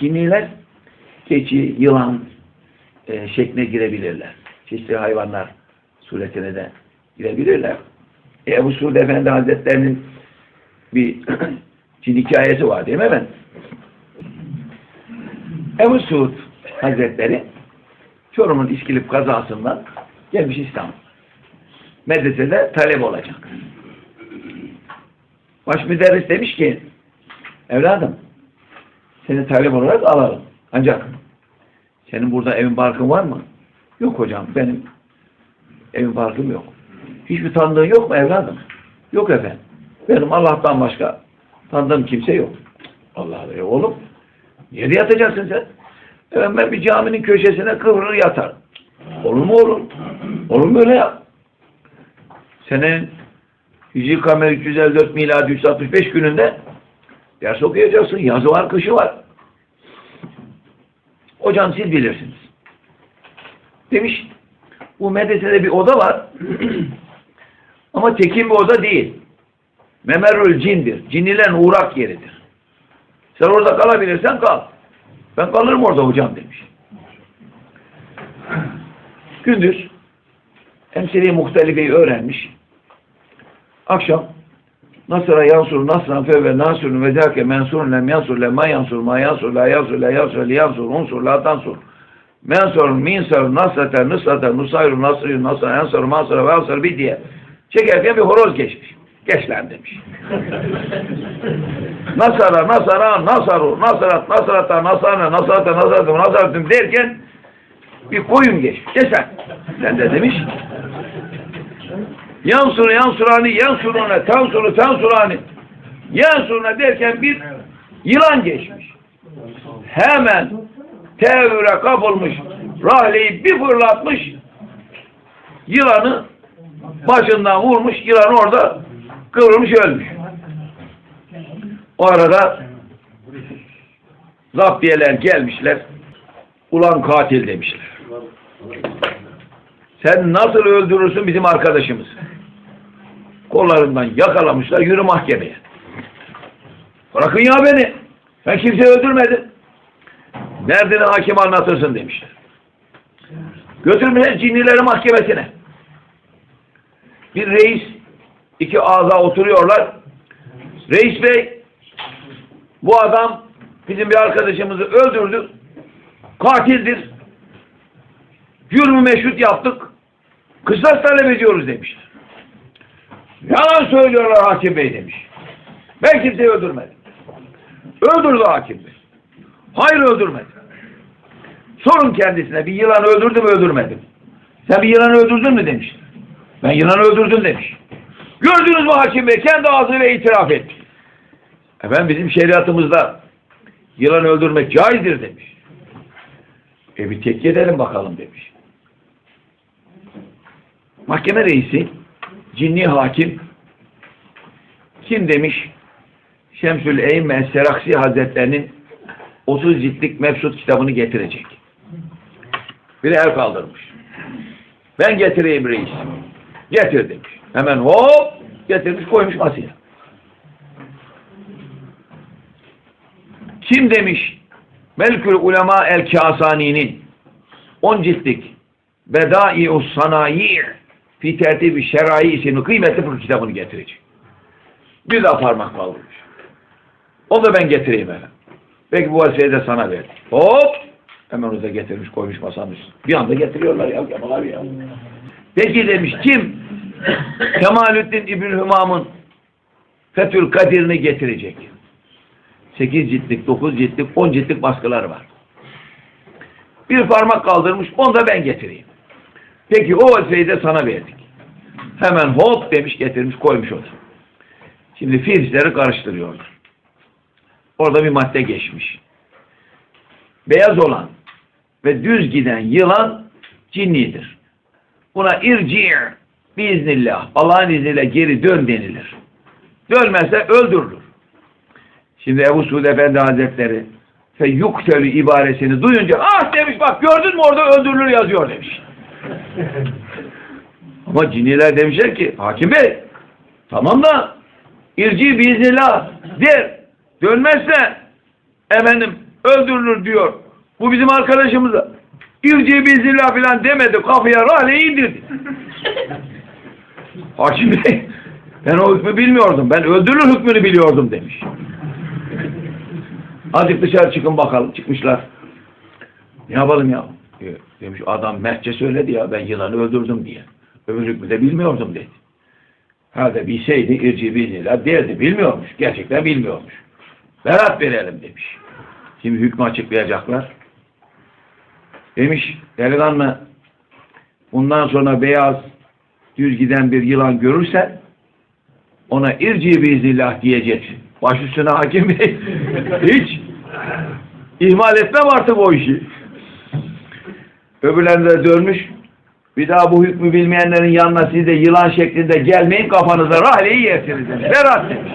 Cinniler keçi, yılan e, şekline girebilirler. Çeşitli hayvanlar suretine de girebilirler. E, Ebu Suud Efendi Hazretleri'nin bir cin hikayesi var değil mi efendim? Ebu Suud Hazretleri Çorum'un İskilip kazasından gelmiş İstanbul. Medresede talep olacak. Baş müderris demiş ki evladım seni talep olarak alalım. Ancak senin burada evin barkın var mı? Yok hocam benim evin barkım yok. Hiçbir tanıdığın yok mu evladım? Yok efendim. Benim Allah'tan başka tanıdığım kimse yok. Allah Allah. Oğlum nerede yatacaksın sen? Efendim ben bir caminin köşesine kıvrılır yatarım. Olur mu olur? Olur mu öyle ya? Senin Hicri Kamer 354 miladi 365 gününde ders okuyacaksın. Yazı var, kışı var. Hocam siz bilirsiniz. Demiş, bu medresede bir oda var. Ama tekin bir oda değil. Memerül cindir. Cinnilerin uğrak yeridir. Sen orada kalabilirsen kal. Ben kalırım orada hocam demiş. Gündüz emsili muhtelifeyi öğrenmiş. Akşam Nasra yansur nasran fe ve nasrun ve zâke mensurun lem yansur lem ma yansur ma yansur la yansur la yansur li yansur unsur la tansur mensur minsar nasrata nusrata nusayru nasrı nasra yansur mansur ve yansur bir diye çekerken bir horoz geçmiş. Geç lan demiş. Nasara, nasara, nasaru, nasarat, nasarata, nasarna, nasarata, nasarata, nasaratım derken bir koyun geçmiş. Geç lan. Sen de demiş. Yansuru, yansurani, yansuruna, tansuru, tansurani. Yansuruna derken bir yılan geçmiş. Hemen tevhüre kapılmış. Rahleyi bir fırlatmış. Yılanı başından vurmuş. Yılan orada kıvrılmış ölmüş. O arada zaptiyeler gelmişler. Ulan katil demişler. Sen nasıl öldürürsün bizim arkadaşımızı? Kollarından yakalamışlar yürü mahkemeye. Bırakın ya beni. Ben kimseyi öldürmedim. Derdini hakim anlatırsın demişler. Götürmüşler cinnileri mahkemesine. Bir reis, iki ağza oturuyorlar. Reis bey, bu adam bizim bir arkadaşımızı öldürdü. Katildir. Cürmü meşrut yaptık. Kısas talep ediyoruz demişler. Yalan söylüyorlar hakim bey demiş. Ben kimseyi öldürmedim. Öldürdü hakim bey. Hayır öldürmedim. Sorun kendisine bir yılan öldürdüm öldürmedim. Sen bir yılanı öldürdün mü demiş. Ben yılanı öldürdüm demiş. Gördünüz mü hakim bey kendi ağzıyla itiraf etti. Efendim bizim şeriatımızda yılan öldürmek caizdir demiş. E bir tekkik edelim bakalım demiş. Mahkeme reisi cinni hakim kim demiş? Şemsül Eyme Seraksi Hazretlerinin 30 ciltlik mebsut kitabını getirecek. Biri el kaldırmış. Ben getireyim reis. Getir demiş. Hemen hop getirmiş koymuş masaya. Kim demiş? Melkül Ulema El Kasani'nin 10 ciltlik Bedai-us Sanayi fi tertibi şerai isimli kıymetli fıkıh kitabını getirecek. Bir daha parmak kaldırmış. Onu da ben getireyim hemen. Belki bu vazifeyi de sana ver. Hop! Hemen onu da getirmiş koymuş masanın üstüne. Bir anda getiriyorlar ya. Yapılar ya. Peki demiş kim? Kemalüddin İbn Hümam'ın Fethül Kadir'ini getirecek. 8 ciltlik, 9 ciltlik, 10 ciltlik baskıları var. Bir parmak kaldırmış, onu da ben getireyim. Peki o vazifeyi de sana verdik. Hemen hop demiş, getirmiş, koymuş onu. Şimdi filizleri karıştırıyorlar. Orada bir madde geçmiş. Beyaz olan ve düz giden yılan cinnidir. Buna irci' biiznillah, Allah'ın izniyle geri dön denilir. Dönmezse öldürülür. Şimdi Ebu Suud Efendi Hazretleri fe yuktelü ibaresini duyunca ah demiş bak gördün mü orada öldürülür yazıyor demiş. Ama cinniler demişler ki hakim bey tamam da irci biiznillah der dönmezse efendim öldürülür diyor. Bu bizim arkadaşımıza. İrci bizillah filan demedi. Kafaya rahleyi indirdi. Hakim Bey ben o hükmü bilmiyordum. Ben öldürülür hükmünü biliyordum demiş. Azıcık dışarı çıkın bakalım. Çıkmışlar. Ne yapalım ya? E, Demiş adam Mehçe söyledi ya ben yılanı öldürdüm diye. Öbür hükmü de bilmiyordum dedi. Ha da bilseydi irci biznillah derdi. Bilmiyormuş. Gerçekten bilmiyormuş. Berat verelim demiş. Şimdi hükmü açıklayacaklar. Demiş delikanlı bundan sonra beyaz düz giden bir yılan görürsen ona irci biiznillah diyeceksin. Baş üstüne hakim bey. Hiç ihmal etmem artık o işi. Öbürlerine de dönmüş. Bir daha bu hükmü bilmeyenlerin yanına siz de yılan şeklinde gelmeyin kafanıza rahleyi yersiniz. Berat demiş.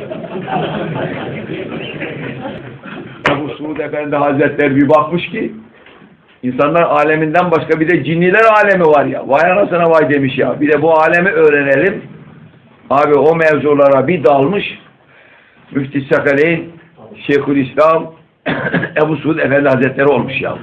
Bu Suud Efendi Hazretleri bir bakmış ki insanlar aleminden başka bir de cinniler alemi var ya. Vay anasına vay demiş ya. Bir de bu alemi öğrenelim. Abi o mevzulara bir dalmış. Müftü Sakaleyn, Şeyhülislam, Ebu Suud Efendi Hazretleri olmuş ya.